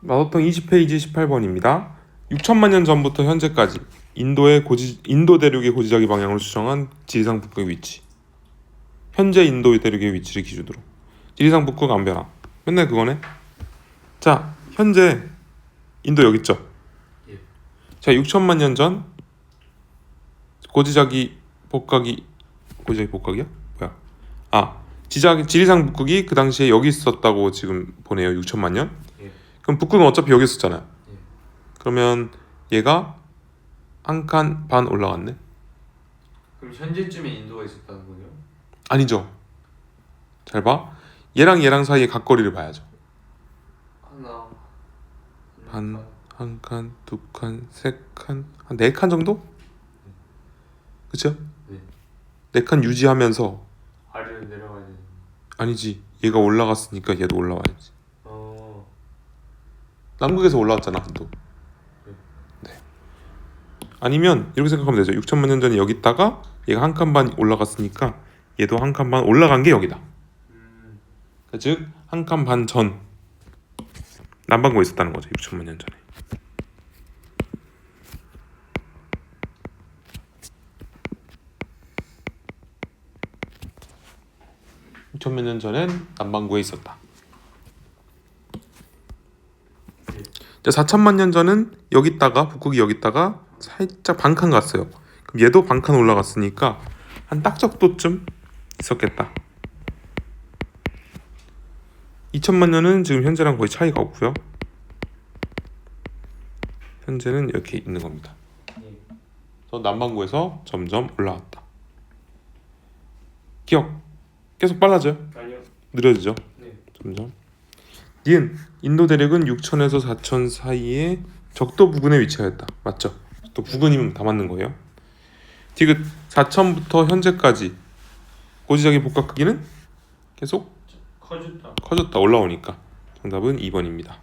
마더평 20페이지 18번입니다. 6천만 년 전부터 현재까지 인도의 고지 인도 대륙의 고지자기 방향을 수정한 지리상 북극 위치. 현재 인도 대륙의 위치를 기준으로 지리상 북극 안 변화. 맨날 그거네. 자, 현재 인도 여기 있죠. 예. 자, 6천만 년 전 고지자기 복각이 고지자기 복각이야? 뭐야? 아, 지자기 지리상 북극이 그 당시에 여기 있었다고 지금 보내요. 6천만 년. 예. 그럼 북극은 어차피 여기 있었잖아요. 예. 그러면 얘가 한 칸 반 올라갔네? 그럼 현재쯤에 인도가 있었다는 거네요? 아니죠. 잘 봐. 얘랑 얘랑 사이의 각거리를 봐야죠. 하나 반, 한 칸, 두 칸, 세 칸, 한 네 칸 정도? 그쵸? 네. 네칸 유지하면서 아래로 내려가야 되는 아니지. 얘가 올라갔으니까 얘도 올라와야지. 어 남극에서 올라왔잖아, 한도. 네. 아니면 이렇게 생각하면 되죠. 6천만 년 전에 여기 있다가 얘가 한 칸 반 올라갔으니까 얘도 한 칸 반 올라간 게 여기다. 음, 그 즉, 한 칸 반 전 남반구에 있었다는 거죠. 6천만 년 전에. 천만 년 전엔 남반구에 있었다. 예. 자, 4천만 년 전은 여기 있다가 북극이 여기 있다가 살짝 반칸 갔어요. 그럼 얘도 반칸 올라갔으니까 한 딱 적도쯤 있었겠다. 2천만 년은 지금 현재랑 거의 차이가 없고요. 현재는 이렇게 있는 겁니다. 예. 그래서 남반구에서 점점 올라왔다. 기억 계속 빨라져요. 아니요 느려지죠. 네 점점. 니은 인도 대륙은 6천에서 4천 사이의 적도 부근에 위치하였다. 맞죠? 또 부근이면 다 맞는 거예요. 디귿 4천부터 현재까지 고지자기 복각 크기는 계속 커졌다 커졌다 올라오니까 정답은 2번입니다.